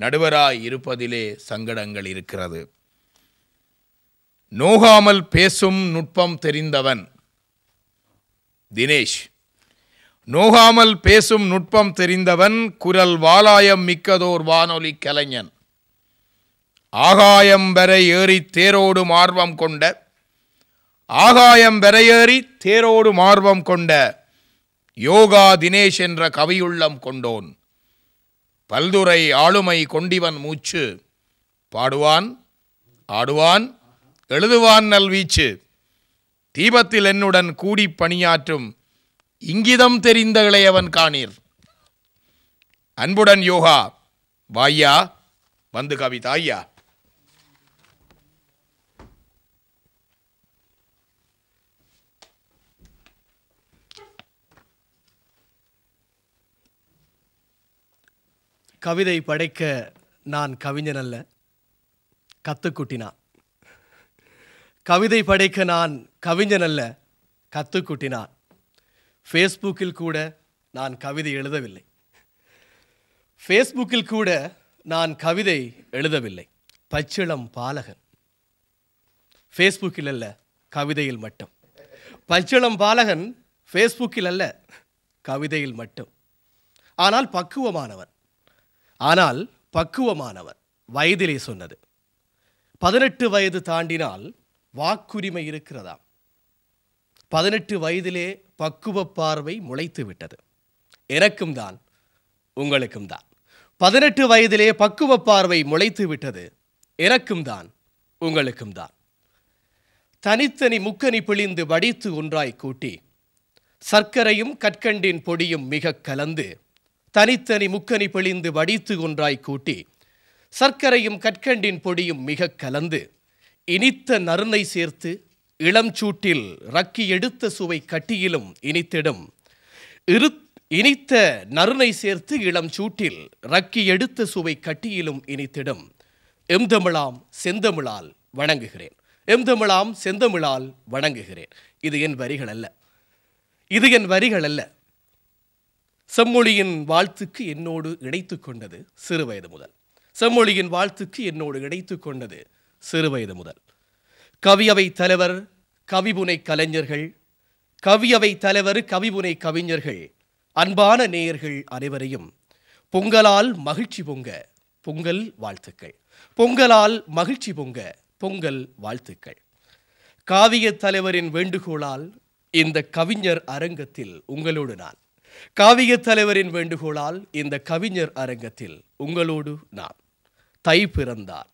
நடுவராய் இருப்பதிலே சங்கடங்கள் இருக்கிறது. நோகாமல் பேசும் நுட்பம் தெரிந்தவன் தினேஷ். நோகாமல் பேசும் நுட்பம் தெரிந்தவன் குரல் வாலாயம் மிக்கதோர் வானொலி கலைஞன். ஆகாயம் வர ஏறி தேரோடும் ஆர்வம் கொண்ட ஆகாயம் வரையேறி தேரோடும் ஆர்வம் கொண்ட யோகா தினேஷ் என்ற கவியுள்ளம் கொண்டோன். பல்துறை ஆளுமை கொண்டிவன் மூச்சு. பாடுவான் ஆடுவான் எழுதுவான் நல்வீச்சு. தீபத்தில் என்னுடன் கூடி பணியாற்றும் இங்கிதம் தெரிந்த இளையவன் காணீர். அன்புடன் யோகா வாய்யா வந்து கவிதா ஐயா. கவிதை படைக்க நான் கவிஞன் அல்ல கத்துக்குட்டினான் கவிதை படைக்க நான் கவிஞன் அல்ல கத்துக்குட்டினான் ஃபேஸ்புக்கில் கூட நான் கவிதை எழுதவில்லை. ஃபேஸ்புக்கில் கூட நான் கவிதை எழுதவில்லை. பச்சிளம் பாலகன். ஃபேஸ்புக்கில் அல்ல கவிதையில் மட்டும். பச்சிளம் பாலகன் ஃபேஸ்புக்கில் அல்ல கவிதையில் மட்டும். ஆனால் பக்குவமானவன். ஆனால் பக்குவமானவர் வயதிலே சொன்னது. பதினெட்டு வயது தாண்டினால் வாக்குரிமை இருக்கிறதாம். பதினெட்டு வயதிலே பக்குவ பார்வை முளைத்து விட்டது. எனக்கும் தான் உங்களுக்கும் தான். பதினெட்டு வயதிலே பக்குவ பார்வை முளைத்து விட்டது எனக்கும் தான் உங்களுக்கும் தான். தனித்தனி முக்கனி பிழிந்து வடித்து ஒன்றாய் கூட்டி சர்க்கரையும் கற்கண்டின் பொடியும் மிக கலந்து தனித்தனி முக்கனி பிழிந்து வடித்து ஒன்றாய் கூட்டி சர்க்கரையும் கற்கண்டின் பொடியும் மிக கலந்து இனித்த நறுனை சேர்த்து இளம் சூட்டில் ரக்கி எடுத்த சுவை கட்டியிலும் இனித்திடும். இரு இனித்த நறுனை சேர்த்து இளம் சூட்டில் ரக்கி எடுத்த சுவை கட்டியிலும் இனித்திடும். எம்தமிழாம் செந்தமிழால் வணங்குகிறேன். எம்தமிழாம் செந்தமிழால் வணங்குகிறேன். இது என் வரிகள் அல்ல. இது என் வரிகள் அல்ல. செம்மொழியின் வாழ்த்துக்கு என்னோடு இணைத்து கொண்டது சிறுவயது முதல். செம்மொழியின் வாழ்த்துக்கு என்னோடு இணைத்து கொண்டது சிறுவயது முதல். கவியவை தலைவர் கவிபுனை கலைஞர்கள் கவியவை தலைவர் கவிபுனை கவிஞர்கள் அன்பான நேயர்கள் அனைவரையும் பொங்கலால் மகிழ்ச்சி பொங்க பொங்கல் வாழ்த்துக்கள். பொங்கலால் மகிழ்ச்சி பொங்க பொங்கல் வாழ்த்துக்கள். காவிய தலைவரின் வேண்டுகோளால் இந்த கவிஞர் அரங்கத்தில் உங்களோடு நான் காவிய தலைவரின் வேண்டுகோளால் இந்த கவிஞர் அரங்கத்தில் உங்களோடு நான் தை பிறந்தார்.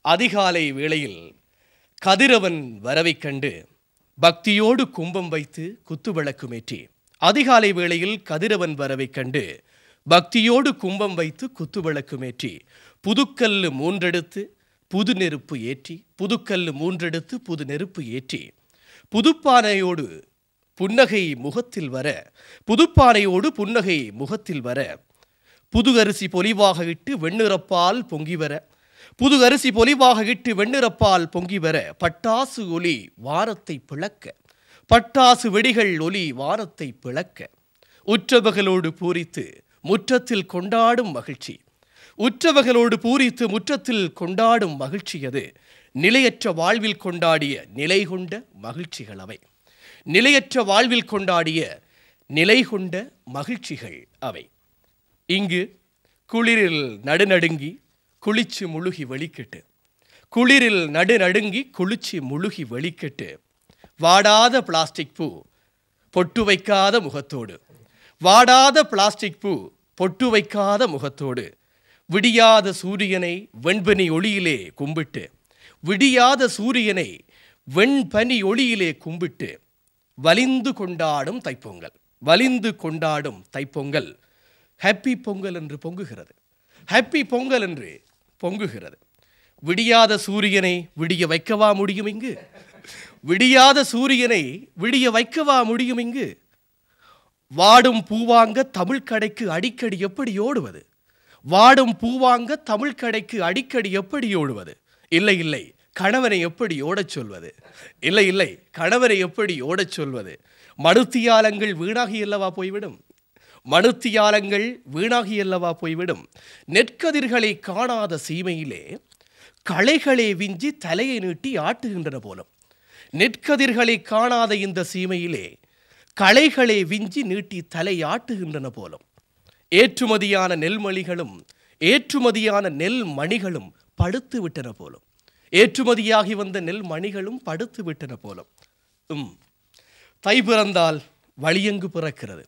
அதிகாலை வேளையில் கதிரவன் வரவை கண்டு பக்தியோடு கும்பம் வைத்து குத்துவிளக்குமேற்றி அதிகாலை வேளையில் கதிரவன் வரவை கண்டு பக்தியோடு கும்பம் வைத்து குத்துவிளக்குமேற்றி புதுக்கல்லு மூன்றெடுத்து புது நெருப்பு ஏற்றி புதுக்கல்லு மூன்றெடுத்து புது நெருப்பு ஏற்றி புதுப்பானையோடு புன்னகை முகத்தில் வர புதுப்பானையோடு புன்னகை முகத்தில் வர புது அரிசி பொலிவாக இட்டு வெண்ணிறப்பால் பொங்கி வர புது அரிசி பொலிவாக இட்டு வெண்ணிறப்பால் பொங்கி வர பட்டாசு ஒலி வானத்தை பிளக்க பட்டாசு வெடிகள் ஒலி வானத்தை பிளக்க உற்றவர்களோடு பூரித்து முற்றத்தில் கொண்டாடும் மகிழ்ச்சி உற்றவர்களோடு பூரித்து முற்றத்தில் கொண்டாடும் மகிழ்ச்சி அது நிலையற்ற வாழ்வில் கொண்டாடிய நிலை கொண்ட மகிழ்ச்சிகள் அவை. நிலையற்ற வாழ்வில் கொண்டாடிய நிலை கொண்ட மகிழ்ச்சிகள் அவை. இங்கு குளிரில் நடுநடுங்கி குளிச்சு முழுகி வெளிக்கிட்டு. குளிரில் நடுநடுங்கி குளிச்சு முழுகி வெளிக்கிட்டு. வாடாத பிளாஸ்டிக் பூ பொட்டு வைக்காத முகத்தோடு. வாடாத பிளாஸ்டிக் பூ பொட்டு வைக்காத முகத்தோடு. விடியாத சூரியனை வெண்பனி ஒளியிலே கும்பிட்டு. விடியாத சூரியனை வெண்பனி ஒளியிலே கும்பிட்டு. வலிந்து கொண்டாடும் தைப்பொங்கல். வலிந்து கொண்டாடும் தைப்பொங்கல் ஹாப்பி பொங்கல் என்று பொங்குகிறது. ஹாப்பி பொங்கல் என்று பொங்குகிறது. விடியாத சூரியனை விடிய வைக்கவா முடியும் இங்கு? விடியாத சூரியனை விடிய வைக்கவா முடியும் இங்கு? வாடும் பூவாங்க தமிழ் கடைக்கு அடிக்கடி எப்படி ஓடுவது? வாடும் பூவாங்க தமிழ் கடைக்கு அடிக்கடி எப்படி ஓடுவது? இல்லை இல்லை. கணவனை எப்படி ஓடச் சொல்வது? இல்லை இல்லை. கணவரை எப்படி ஓடச் சொல்வது? மனுத்தியாலங்கள் வீணாகி அல்லவா போய்விடும்? மனுத்தியாலங்கள் வீணாகியல்லவா போய்விடும்? நெற்கதிர்களை காணாத சீமையிலே களைகளே விஞ்சி தலையை நீட்டி ஆட்டுகின்றன போலும். நெற்கதிர்களை காணாத இந்த சீமையிலே களைகளே விஞ்சி நீட்டி தலை ஆட்டுகின்றன போலும். ஏற்றுமதியான நெல்மணிகளும் ஏற்றுமதியான நெல் மணிகளும் படுத்து விட்டன போலும். ஏற்றுமதியாகி வந்த நெல் மணிகளும் படுத்து விட்டன போலும். உம் தை பிறந்தால் வழியெங்கு பிறக்கிறது?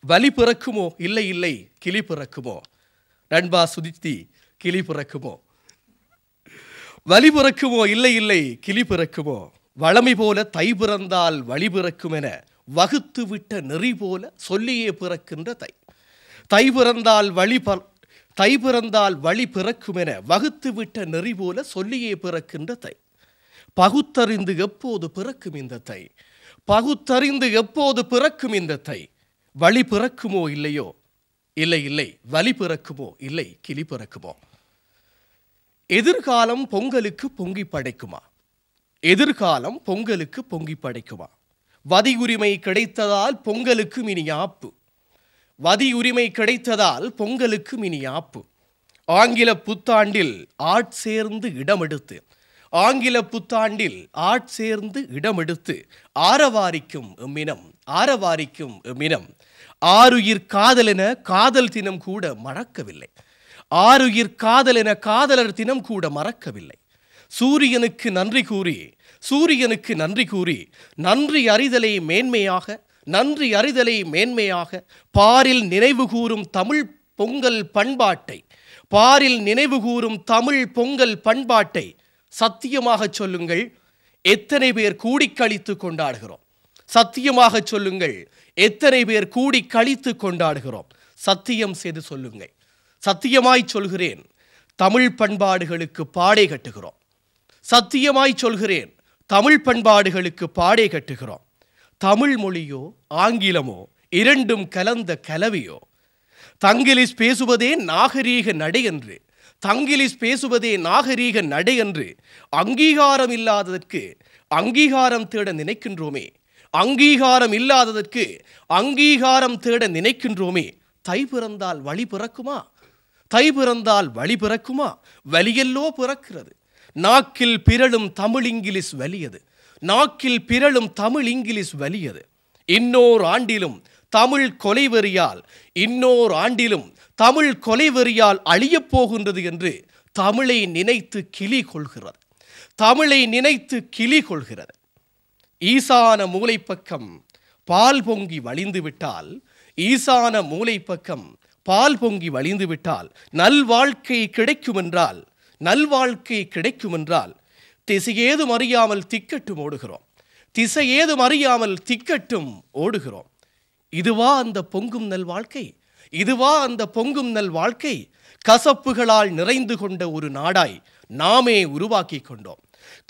வலி பிறக்குமோ? இல்லை இல்லை. கிளி பிறக்குமோ? நண்பா சுதித்தி கிளி பிறக்குமோ? வலி பிறக்குமோ? இல்லை இல்லை. கிளி பிறக்குமோ? வளமை போல தை பிறந்தால் வழி பிறக்கும் என வகுத்து விட்ட நெறி போல சொல்லியே பிறக்கின்ற தை. தை பிறந்தால் வழி தை பிறந்தால் வழி பிறக்கும் என வகுத்து விட்ட நெறி போல சொல்லியே பிறக்கின்ற தை. பகுத்தறிந்து எப்போது பிறக்கும் இந்த தை? பகுத்தறிந்து எப்போது பிறக்கும் இந்த தை? வழி பிறக்குமோ இல்லையோ? இல்லை இல்லை. வலி பிறக்குமோ? இல்லை. கிளி பிறக்குமோ? எதிர்காலம் பொங்கலுக்கு பொங்கி படைக்குமா? எதிர்காலம் பொங்கலுக்கு பொங்கி படைக்குமா? வதி உரிமை கிடைத்ததால் பொங்கலுக்கு இனி ஆப்பு வதி உரிமை கிடைத்ததால் பொங்கலுக்கு இனி ஆப்பு. ஆங்கில புத்தாண்டில் ஆட்சேர்ந்து இடமெடுத்து. ஆங்கில புத்தாண்டில் ஆட்சேர்ந்து இடமெடுத்து. ஆரவாரிக்கும் எம்மினம் ஆரவாரிக்கும் எம்மினம். ஆருயிர் காதலென காதல் தினம் கூட மறக்கவில்லை. ஆருயிர் காதலென காதலர் தினம் கூட மறக்கவில்லை. சூரியனுக்கு நன்றி கூறி சூரியனுக்கு நன்றி கூறி நன்றி அறிதலை மேன்மையாக நன்றி அறிதலை மேன்மையாக பாரில் நினைவு கூறும் தமிழ் பொங்கல் பண்பாட்டை பாரில் நினைவு கூறும் தமிழ் பொங்கல் பண்பாட்டை சத்தியமாக சொல்லுங்கள் எத்தனை பேர் கூடி கழித்து கொண்டாடுகிறோம்? சத்தியமாக சொல்லுங்கள் எத்தனை பேர் கூடி கழித்து கொண்டாடுகிறோம்? சத்தியம் செய்து சொல்லுங்கள். சத்தியமாய் சொல்கிறேன் தமிழ் பண்பாடுகளுக்கு பாடை கட்டுகிறோம். சத்தியமாய் சொல்கிறேன் தமிழ் பண்பாடுகளுக்கு பாடை கட்டுகிறோம். தமிழ் மொழியோ ஆங்கிலமோ இரண்டும் கலந்த கலவையோ. தங்கிலிஸ் பேசுவதே நாகரீக நடை என்று தங்கிலிஸ் பேசுவதே நாகரீக நடை என்று அங்கீகாரம் இல்லாததற்கு அங்கீகாரம் தேட நினைக்கின்றோமே. அங்கீகாரம் இல்லாததற்கு அங்கீகாரம் தேட நினைக்கின்றோமே. தை பிறந்தால் வழி பிறக்குமா? தை பிறந்தால் வழி பிறக்குமா? வலியல்லோ பிறக்கிறது. நாக்கில் பிறழும் தமிழ் இங்கிலீஷ் வலியது. நாக்கில் பிறழும் தமிழ் இங்கிலீஷ் வலியது. இன்னோர் ஆண்டிலும் தமிழ் கொலைவெறியால் இன்னோர் ஆண்டிலும் தமிழ் கொலைவெறியால் அழியப் போகின்றது என்று தமிழை நினைத்து கிளி கொள்கிறது. தமிழை நினைத்து கிளி கொள்கிறது. ஈசான மூளைப்பக்கம் பால் பொங்கி வழிந்து விட்டால் ஈசான மூளைப்பக்கம் பால் பொங்கி வழிந்து விட்டால் நல்வாழ்க்கை கிடைக்குமென்றால் நல்வாழ்க்கை கிடைக்குமென்றால் திசையேதும் அறியாமல் திக்கட்டும் ஓடுகிறோம். திசையேதும் அறியாமல் திக்கட்டும் ஓடுகிறோம். இதுவா அந்த பொங்கும் நல் வாழ்க்கை? இதுவா அந்த பொங்கும் நல் வாழ்க்கை? கசப்புகளால் நிறைந்து கொண்ட ஒரு நாடாய் நாமே உருவாக்கி கொண்டோம்.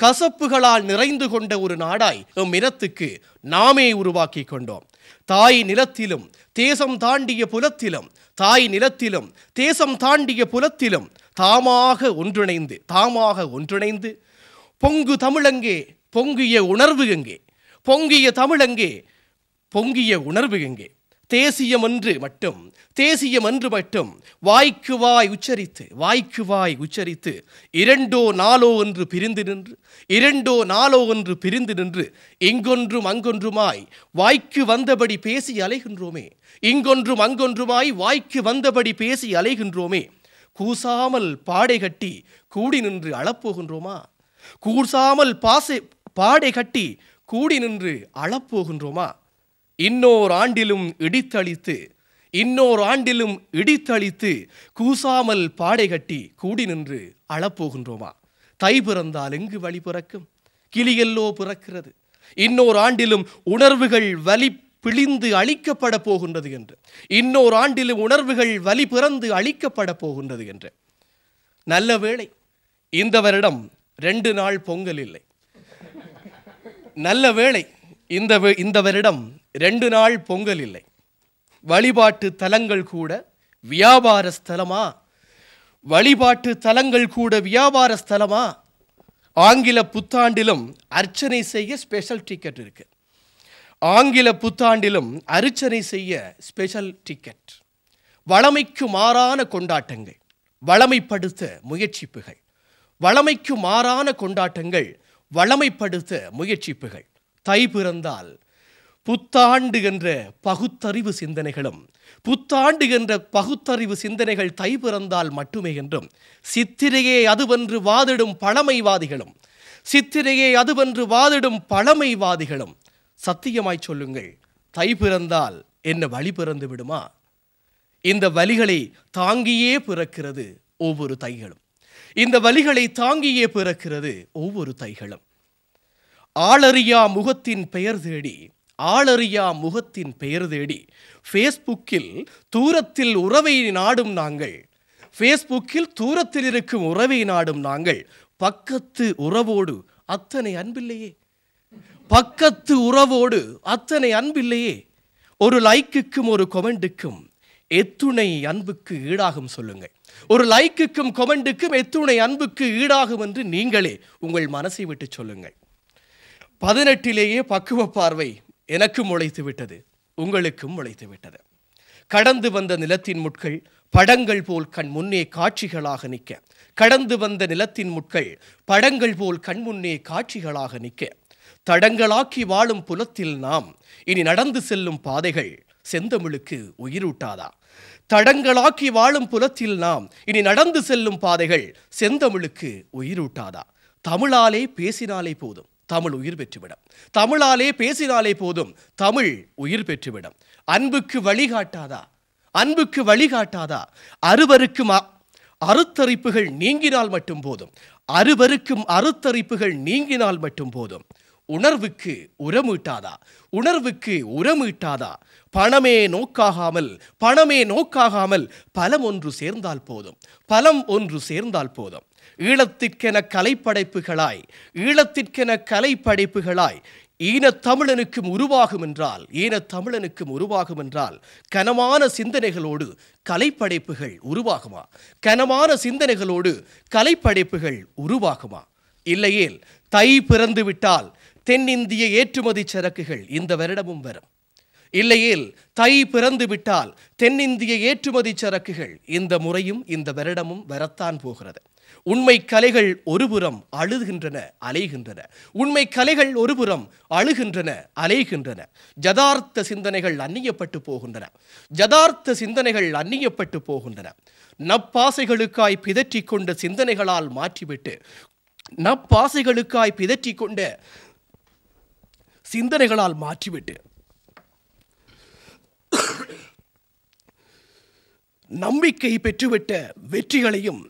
கசப்புகளால் நிறைந்து கொண்ட ஒரு நாடாய் எம் இனத்துக்கு நாமே உருவாக்கி கொண்டோம். தாய் நிலத்திலும் தேசம் தாண்டிய புலத்திலும் தாய் நிலத்திலும் தேசம் தாண்டிய புலத்திலும் தாமாக ஒன்றிணைந்து தாமாக ஒன்றிணைந்து பொங்கு தமிழங்கே பொங்கிய உணர்வு எங்கே? பொங்கிய தமிழங்கே பொங்கிய உணர்வு எங்கே? தேசியம் என்று மட்டும் தேசியம் என்று மட்டும் வாய்க்கு வாய் உச்சரித்து வாய்க்கு வாய் உச்சரித்து இரண்டோ நாளோ என்று பிரிந்து நின்று இரண்டோ நாளோ என்று பிரிந்து நின்று இங்கொன்றும் அங்கொன்றுமாய் வாய்க்கு வந்தபடி பேசி அலைகின்றோமே இங்கொன்றும் அங்கொன்றுமாய் வாய்க்கு வந்தபடி பேசி அலைகின்றோமே கூசாமல் பாடை கட்டி கூடி நின்று அளப்போகின்றோமா? கூசாமல் பாசை பாடை கட்டி கூடி நின்று அளப்போகின்றோமா? இன்னோர் ஆண்டிலும் இடித்தளித்து இன்னோர் ஆண்டிலும் இடித்தளித்து கூசாமல் பாடை கட்டி கூடி நின்று அளப்போகின்றோமா? தை பிறந்தால் எங்கு வழி பிறக்கும்? கிளியெல்லோ பிறக்கிறது. இன்னோர் ஆண்டிலும் உணர்வுகள் வலி பிழிந்து அழிக்கப்பட போகின்றது என்று. இன்னோர் ஆண்டிலும் உணர்வுகள் வலி பிறந்து அழிக்கப்பட போகின்றது என்று. நல்ல வேளை. இந்த வருடம் ரெண்டு நாள் பொங்கல் இல்லை. நல்ல வேளை இந்த இந்த வருடம் ரெண்டு நாள் பொங்கல் இல்லை. வழிபாட்டு தலங்கள் கூட வியாபார ஸ்தலமா? வழிபாட்டு தலங்கள் கூட வியாபார ஸ்தலமா? ஆங்கில புத்தாண்டிலும் அர்ச்சனை செய்ய ஸ்பெஷல் டிக்கெட் இருக்கு. ஆங்கில புத்தாண்டிலும் அர்ச்சனை செய்ய ஸ்பெஷல் டிக்கெட் வளமைக்கு மாறான கொண்டாட்டங்கள். வளமைப்படுத்த முயற்சிப்புகள். வளமைக்கு மாறான கொண்டாட்டங்கள் வளமைப்படுத்த முயற்சிப்புகள். தை பிறந்தால் புத்தாண்டு என்ற பகுத்தறிவு சிந்தனைகளும் புத்தாண்டு என்ற பகுத்தறிவு சிந்தனைகள் தை பிறந்தால் மட்டுமே என்றும் சித்திரையே அதுவென்று வாதிடும் பழமைவாதிகளும் சித்திரையே அதுவென்று வாதிடும் பழமைவாதிகளும். சத்தியமாய் சொல்லுங்கள் தை பிறந்தால் என்ன வழி பிறந்து விடுமா? இந்த வலிகளை தாங்கியே பிறக்கிறது ஒவ்வொரு தைகளும். இந்த வலிகளை தாங்கியே பிறக்கிறது ஒவ்வொரு தைகளும். ஆளறியா முகத்தின் பெயர் தேடி ஆளறியா முகத்தின் பெயர் தேடி ஃபேஸ்புக்கில் தூரத்தில் உறவை நாடும் நாங்கள். ஃபேஸ்புக்கில் தூரத்தில் இருக்கும் உறவை நாடும் நாங்கள். பக்கத்து உறவோடு அத்தனை அன்பில்லையே. பக்கத்து உறவோடு அத்தனை அன்பில்லையே. ஒரு லைக்குக்கும் ஒரு கொமெண்ட்டுக்கும் எத்துணை அன்புக்கு ஈடாகும் சொல்லுங்கள். ஒரு லைக்குக்கும் கொமெண்டுக்கும் எத்துணை அன்புக்கு ஈடாகும் என்று நீங்களே உங்கள் மனசை விட்டு சொல்லுங்கள். பதினெட்டிலேயே பக்குவ பார்வை எனக்கும் முளைத்து விட்டது உங்களுக்கும் முளைத்து விட்டது. கடந்து வந்த நிலத்தின் முட்கள் படங்கள் போல் கண் முன்னே காட்சிகளாக நிற்க. கடந்து வந்த நிலத்தின் முட்கள் படங்கள் போல் கண் முன்னே காட்சிகளாக நிற்க. தடங்களாக்கி வாழும் புலத்தில் நாம் இனி நடந்து செல்லும் பாதைகள் செந்தமிழுக்கு உயிரூட்டாதா? தடங்களாக்கி வாழும் புலத்தில் நாம் இனி நடந்து செல்லும் பாதைகள் செந்தமிழுக்கு உயிரூட்டாதா? தமிழாலே பேசினாலே போதும் தமிழ் உயிர் பெற்றுவிடும். தமிழாலே பேசினாலே போதும் தமிழ் உயிர் பெற்றுவிடும். அன்புக்கு வழிகாட்டாதா? அன்புக்கு வழிகாட்டாதா? அறுவருக்கும் அறுத்தரிப்புகள் நீங்கினால் மட்டும் போதும். அறுவருக்கும் அறுத்தரிப்புகள் நீங்கினால் மட்டும் போதும். உணர்வுக்கு உரமீட்டாதா? உணர்வுக்கு உரமீட்டாதா? பணமே நோக்காகாமல் பணமே நோக்காகாமல் பலம் ஒன்று சேர்ந்தால் போதும். பலம் ஒன்று சேர்ந்தால் போதும். ஈழத்திற்கென கலைப்படைப்புகளாய் ஈழத்திற்கென கலைப்படைப்புகளாய் ஈனத்தமிழனுக்கும் உருவாகும் என்றால் ஈனத்தமிழனுக்கும் உருவாகும் என்றால் கனமான சிந்தனைகளோடு கலைப்படைப்புகள் உருவாகுமா? கனமான சிந்தனைகளோடு கலைப்படைப்புகள் உருவாகுமா? இல்லையேல் தை பிறந்து விட்டால் தென்னிந்திய ஏற்றுமதி சரக்குகள் இந்த வருடமும் வரும். இல்லையேல் தை பிறந்து விட்டால் தென்னிந்திய ஏற்றுமதி சரக்குகள் இந்த முறையும் இந்த வருடமும் வரத்தான் போகிறது. உண்மை கலைகள் ஒருபுறம் அழுகின்றன அலைகின்றன. உண்மை கலைகள் ஒருபுறம் அழுகின்றன அலைகின்றன. ஜதார்த்த சிந்தனைகள் அந்நியப்பட்டு போகின்றன. ஜதார்த்த சிந்தனைகள் அந்நியப்பட்டு போகின்றன. நப்பாசைகளுக்காய் பிதற்றிக் கொண்ட சிந்தனைகளால் மாற்றிவிட்டு நப்பாசைகளுக்காய் பிதற்றிக் கொண்ட சிந்தனைகளால் மாற்றிவிட்டு. நம்பிக்கை பெற்றுவிட்ட வெற்றிகளையும்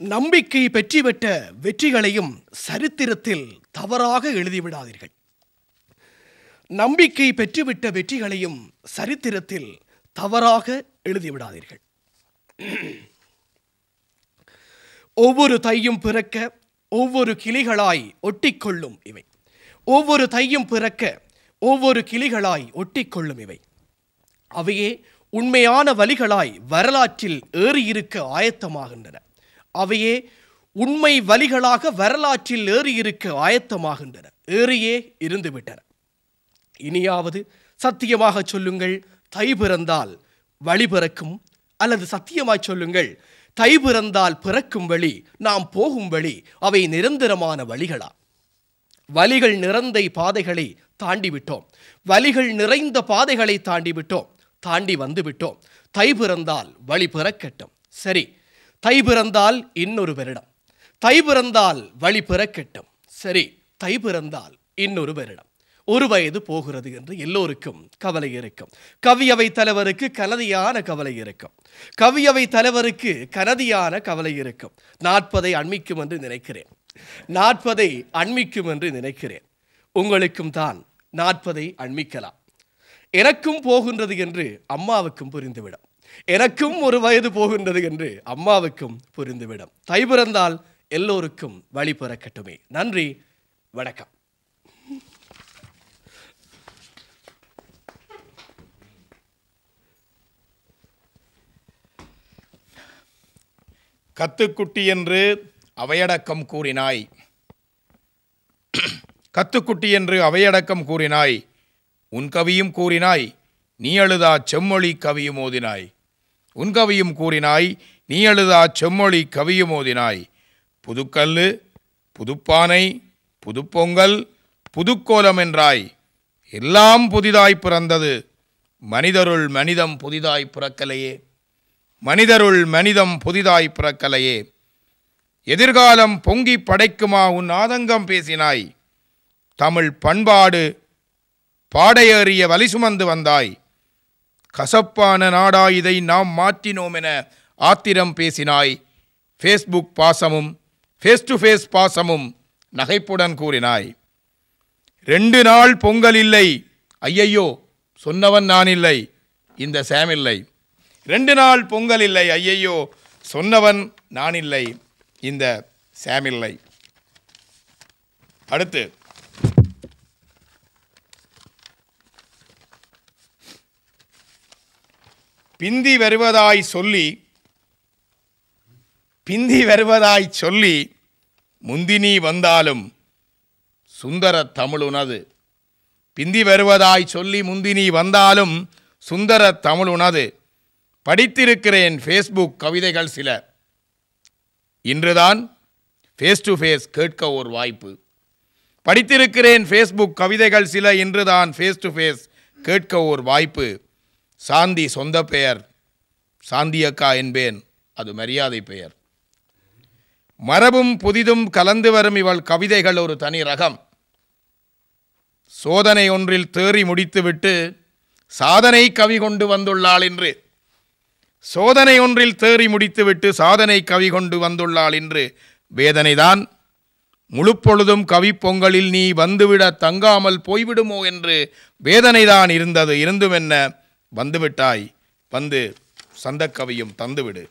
நம்பிக்கை பெற்றுவிட்ட வெற்றிகளையும் சரித்திரத்தில் தவறாக எழுதிவிடாதீர்கள். நம்பிக்கை பெற்றுவிட்ட வெற்றிகளையும் சரித்திரத்தில் தவறாக எழுதிவிடாதீர்கள். ஒவ்வொரு தையும் பிறக்க ஒவ்வொரு கிளிகளாய் ஒட்டிக்கொள்ளும் இவை. ஒவ்வொரு தையும் பிறக்க ஒவ்வொரு கிளிகளாய் ஒட்டிக்கொள்ளும் இவை. அவையே உண்மையான வழிகளாய் வரலாற்றில் ஏறியிருக்க ஆயத்தமாகின்றன. அவையே உண்மை வழிகளாக வரலாற்றில் ஏறியிருக்க ஆயத்தமாகின்றன. ஏறியே இருந்துவிட்டன. இனியாவது சத்தியமாக சொல்லுங்கள் தை பிறந்தால் வழி பிறக்கும் அல்லது சத்தியமாய் சொல்லுங்கள் தை பிறந்தால் பிறக்கும் வழி நாம் போகும் வழி அவை நிரந்தரமான வழிகளா? வலிகள் நிறந்த பாதைகளை தாண்டி விட்டோம். வலிகள் நிறைந்த பாதைகளை தாண்டி விட்டோம். தாண்டி வந்து விட்டோம். தை பிறந்தால் வழி பிறக்கட்டும். சரி தை பிறந்தால் இன்னொரு வருடம். தை பிறந்தால் வழி பிறக்கட்டும். சரி தை பிறந்தால் இன்னொரு வருடம். ஒரு வயது போகிறது என்று எல்லோருக்கும் கவலை இருக்கும். கவியவை தலைவருக்கு கனதியான கவலை இருக்கும். கவியவை தலைவருக்கு கனதியான கவலை இருக்கும். நாற்பதை அண்மிக்கும் என்று நினைக்கிறேன். நாற்பதை அண்மிக்கும் என்று நினைக்கிறேன். உங்களுக்கும் தான் நாற்பதை அண்மிக்கலாம். எனக்கும் போகின்றது என்று அம்மாவுக்கும் புரிந்துவிடும். எனக்கும் ஒரு வயது போகின்றது என்று அம்மாவுக்கும் புரிந்துவிடும். தை பிறந்தால் எல்லோருக்கும் வழி பிறக்கட்டுமே. நன்றி. வணக்கம். கத்துக்குட்டி என்று அவையடக்கம் கூறினாய். கத்துக்குட்டி என்று அவையடக்கம் கூறினாய். உன் கவியும் கூறினாய் நீ அழுதா செம்மொழி கவியும் ஓதினாய். உன் கவியும் கூறினாய் நீ அழுதா செம்மொழி கவியும் ஓதினாய். புதுக்கல்லு புதுப்பானை புதுப்பொங்கல் புதுக்கோலம் என்றாய். எல்லாம் புதிதாய் பிறந்தது. மனிதருள் மனிதம் புதிதாய் பிறக்கலையே. மனிதருள் மனிதம் புதிதாய் பிறக்கலையே. எதிர்காலம் பொங்கி படைக்குமா உன் ஆதங்கம் பேசினாய். தமிழ் பண்பாடு பாடையேறிய வலி சுமந்து வந்தாய். கசப்பான நாடா இதை நாம் மாற்றினோம் என ஆத்திரம் பேசினாய். ஃபேஸ்புக் பாசமும் ஃபேஸ் டு ஃபேஸ் பாசமும் நகைப்புடன் கூறினாய். ரெண்டு நாள் பொங்கல் இல்லை. ஐயையோ சொன்னவன் நான் இல்லை இந்த சேமில்லை. ரெண்டு நாள் பொங்கல் இல்லை. ஐயையோ சொன்னவன் நான் இல்லை. இந்த சாமில்லை அடுத்து. பிந்தி வருவதாய் சொல்லி பிந்தி வருவதாய் சொல்லி முந்தினி வந்தாலும் சுந்தர தமிழுனது. பிந்தி வருவதாய் சொல்லி முந்தினி வந்தாலும் சுந்தர தமிழுனது. படித்திருக்கிறேன் ஃபேஸ்புக் கவிதைகள் சில. இன்றுதான் ஃபேஸ் டு ஃபேஸ் கேட்க ஒரு வாய்ப்பு. படித்திருக்கிறேன் ஃபேஸ்புக் கவிதைகள் சில இன்றுதான் ஃபேஸ் டு ஃபேஸ் கேட்க ஒரு வாய்ப்பு. சாந்தி சொந்த பெயர் சாந்தி அக்கா என்பேன் அது மரியாதை பெயர். மரபும் புதிதும் கலந்து வரும் இவள் கவிதைகள் ஒரு தனி ரகம். சோதனை ஒன்றில் தேறி முடித்துவிட்டு சாதனை கவி கொண்டு வந்துள்ளாள் என்று சோதனை ஒன்றில் தேறி முடித்துவிட்டு சாதனை கவி கொண்டு வந்துள்ளாள் என்று வேதனைதான். முழுப்பொழுதும் கவிப்பொங்கலில் நீ வந்துவிட தங்காமல் போய்விடுமோ என்று வேதனைதான் இருந்தது. இருந்துமென்ன வந்துவிட்டாய். வந்து சந்தக்கவியும் தந்துவிடு.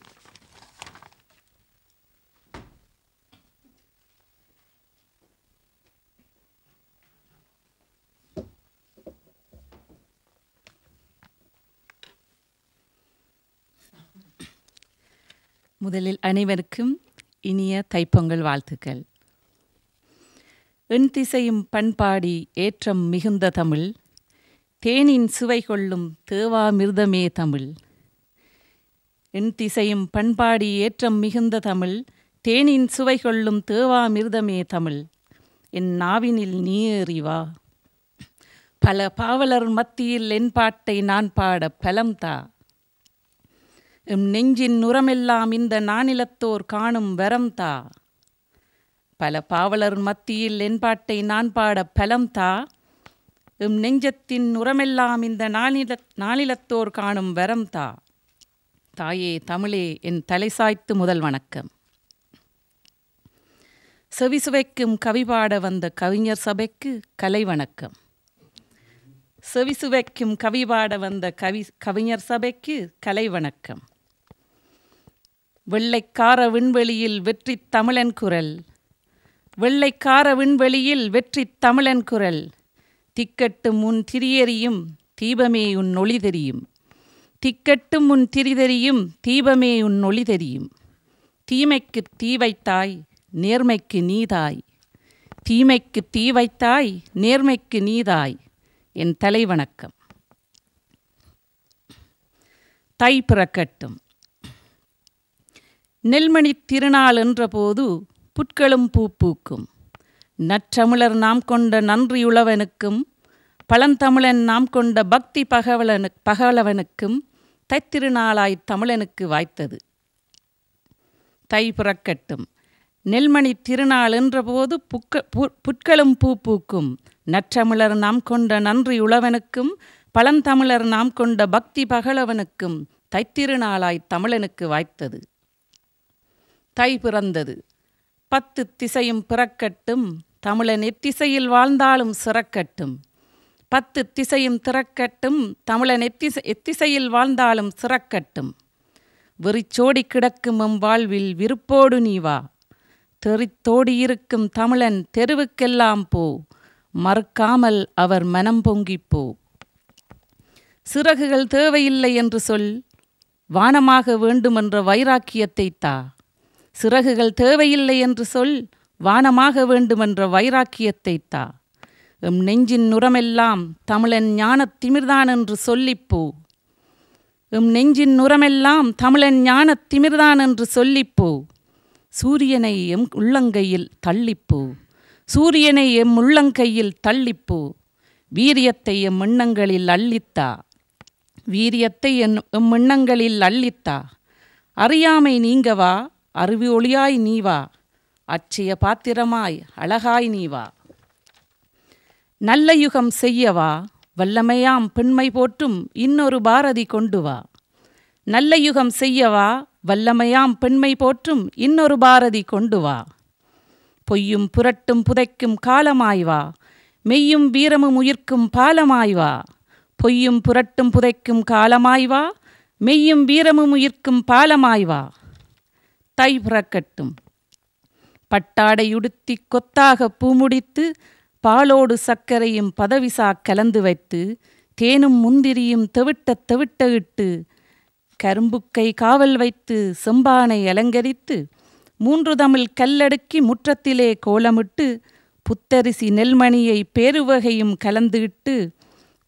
முதலில் அனைவருக்கும் இனிய தைப்பொங்கல் வாழ்த்துக்கள். எண் திசையும் பண்பாடி ஏற்றம் மிகுந்த தமிழ். தேனின் சுவை கொள்ளும் தேவாமிர்தமே தமிழ். எண் திசையும் பண்பாடி ஏற்றம் மிகுந்த தமிழ். தேனின் சுவை கொள்ளும் தேவாமிர்தமே தமிழ். என் நாவினில் நீ எறிவா பல பாவலர் மத்தியில் என் பாட்டை நான் பாட பலம் தா. எம் நெஞ்சின் நுரமெல்லாம் இந்த நானிலத்தோர் காணும் வரம்தா பல பாவலர் மத்தியில் என்பாட்டை நான் பாட பலம் தா எம் நெஞ்சத்தின் நுரமெல்லாம் இந்த நாளில நாளிலத்தோர் காணும் வரம்தா தாயே தமிழே என் தலை சாய்த்து முதல் வணக்கம். செவிசுவைக்கும் கவி பாட வந்த கவிஞர் சபைக்கு கலை வணக்கம். செவிசுவைக்கும் கவி பாட வந்த கவி கவிஞர் சபைக்கு கலை வணக்கம். வெள்ளைக்கார விண்வெளியில் வெற்றி தமிழன் குரல். வெள்ளைக்கார விண்வெளியில் வெற்றி தமிழன் குரல். திக்கட்டும் உன் திரியறியும் தீபமே உன் ஒளி தெரியும். திக்கட்டும் உன் திரிதெறியும் தீபமே உன் ஒளி தெரியும். தீமைக்கு தீ வைத்தாய் நேர்மைக்கு நீதாய் தீமைக்கு தீ வைத்தாய் நேர்மைக்கு நீதாய் என் தலைவணக்கம். தை பிறக்கட்டும். நெல்மணி திருநாள் என்றபோது புட்களும் பூ பூக்கும். நற்றமிழர் நாம் கொண்ட நன்றியுளவனுக்கும் பழந்தமிழன் நாம் கொண்ட பக்தி பகவலனு பகவலவனுக்கும் தைத்திருநாளாய் தமிழனுக்கு வாய்த்தது. தை புறக்கட்டும். நெல்மணி திருநாள் என்றபோது புக்க பு- புட்களும் பூ பூக்கும். நற்றமிழர் நாம் கொண்ட நன்றியுழவனுக்கும் பழந்தமிழர் நாம் கொண்ட பக்தி பகலவனுக்கும் தைத்திருநாளாய் தமிழனுக்கு வாய்த்தது. தை பிறந்தது. பத்து திசையும் பிறக்கட்டும் தமிழன் எத்திசையில் வாழ்ந்தாலும் சிறக்கட்டும். பத்து திசையும் திறக்கட்டும் தமிழன் எத்திசை எத்திசையில் வாழ்ந்தாலும் சிறக்கட்டும். வெறிச்சோடி கிடக்கும் எம் வாழ்வில் விருப்போடு நீ வா. தெறித்தோடியிருக்கும் தமிழன் தெருவுக்கெல்லாம் போ. மறுக்காமல் அவர் மனம் பொங்கிப்போ சிறகுகள் தேவையில்லை என்று சொல். வானமாக வேண்டுமென்ற வைராக்கியத்தை தா. சிறகுகள் தேவையில்லை என்று சொல் வானமாக வேண்டுமென்ற வைராக்கியத்தை தா. எம் நெஞ்சின் நுரமெல்லாம் தமிழன் ஞானத் திமிர்தான் என்று சொல்லிப்போ. எம் நெஞ்சின் நுரமெல்லாம் தமிழன் ஞானத் திமிர்தான் என்று சொல்லிப்போ. சூரியனை எம் உள்ளங்கையில் தள்ளிப்போ. சூரியனை எம் உள்ளங்கையில் தள்ளிப்போ. வீரியத்தை எம் எண்ணங்களில் அள்ளித்தா வீரியத்தை என் எம் எண்ணங்களில் அள்ளித்தா அறியாமை நீங்கவா அருவி ஒளியாய் நீவா அச்சய பாத்திரமாய் அழகாய் நீவா நல்ல யுகம் செய்யவா. வல்லமையாம் பெண்மை போற்றும் இன்னொரு பாரதி கொண்டு வா. நல்ல யுகம் செய்யவா. வல்லமையாம் பெண்மை போற்றும் இன்னொரு பாரதி கொண்டு வா. பொய்யும் புரட்டும் புதைக்கும் காலமாய் வா. மெய்யும் வீரமும் உயிர்க்கும் பாலமாய் வா. பொய்யும் புரட்டும் புதைக்கும் காலமாய் வா. மெய்யும் வீரமும் உயிர்க்கும் பாலமாய் வா. தை பிறக்கட்டும். பட்டாடையுடுத்தி கொத்தாக பூமுடித்து பாலோடு சர்க்கரையும் பதவிசா கலந்து வைத்து தேனும் முந்திரியும் தெவிட்ட தெவிட்ட இட்டு கரும்புக்கை காவல் வைத்து செம்பானை அலங்கரித்து மூன்று தமிழ் கல்லடுக்கி முற்றத்திலே கோலமிட்டு புத்தரிசி நெல்மணியை பேருவகையும் கலந்து இட்டு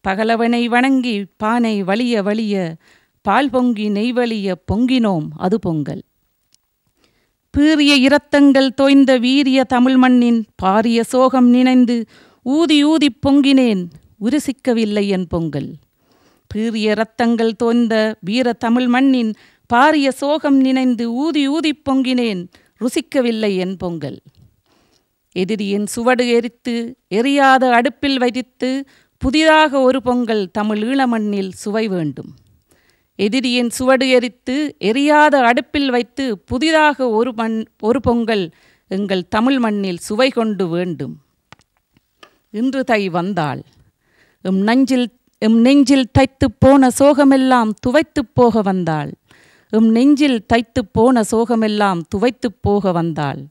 பகலவனை வணங்கி பானை வலிய வலிய பால் பொங்கி நெய்வலிய பொங்கினோம் அது பொங்கல். பீறிய இரத்தங்கள் தோய்ந்த வீரிய தமிழ் மண்ணின் பாரிய சோகம் நினைந்து ஊதி ஊதி பொங்கினேன் உருசிக்கவில்லை என் பொங்கல். பீறிய இரத்தங்கள் தோய்ந்த வீர தமிழ் மண்ணின் பாரிய சோகம் நினைந்து ஊதி ஊதி பொங்கினேன் ருசிக்கவில்லை என் பொங்கல். எதிரியின் சுவடு எரித்து எரியாத அடுப்பில் வைத்து புதிதாக ஒரு பொங்கல் தமிழ் ஈழமண்ணில் சுவை வேண்டும். எதிரியின் சுவடு எரித்து எரியாத அடுப்பில் வைத்து புதிதாக ஒரு மண் ஒரு பொங்கல் எங்கள் தமிழ் மண்ணில் சுவை கொண்டு வேண்டும். இன்று தை வந்தாள் எம் நெஞ்சில் எம் நெஞ்சில் தைத்துப் போன சோகமெல்லாம் துவைத்துப் போக வந்தாள். எம் நெஞ்சில் தைத்துப் போன சோகமெல்லாம் துவைத்துப் போக வந்தாள்.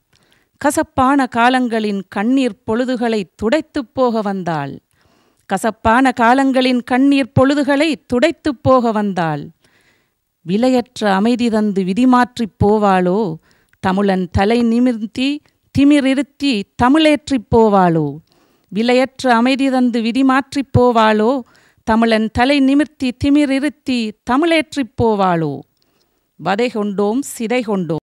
கசப்பான காலங்களின் கண்ணீர் பொழுதுகளை துடைத்துப் போக வந்தாள். கசப்பான காலங்களின் கண்ணீர் பொழுதுகளை துடைத்துப் போக வந்தாள். விலையற்ற அமைதி தந்து விதிமாற்றிப் போவாளோ? தமிழன் தலை நிமிர்த்தி திமிரிருத்தி தமிழேற்றிப் போவாளோ? விலையற்ற அமைதி தந்து விதிமாற்றிப் போவாளோ? தமிழன் தலை நிமிர்த்தி திமிரிருத்தி தமிழேற்றிப் போவாளோ? வதை கொண்டோம் சிதை கொண்டோம்.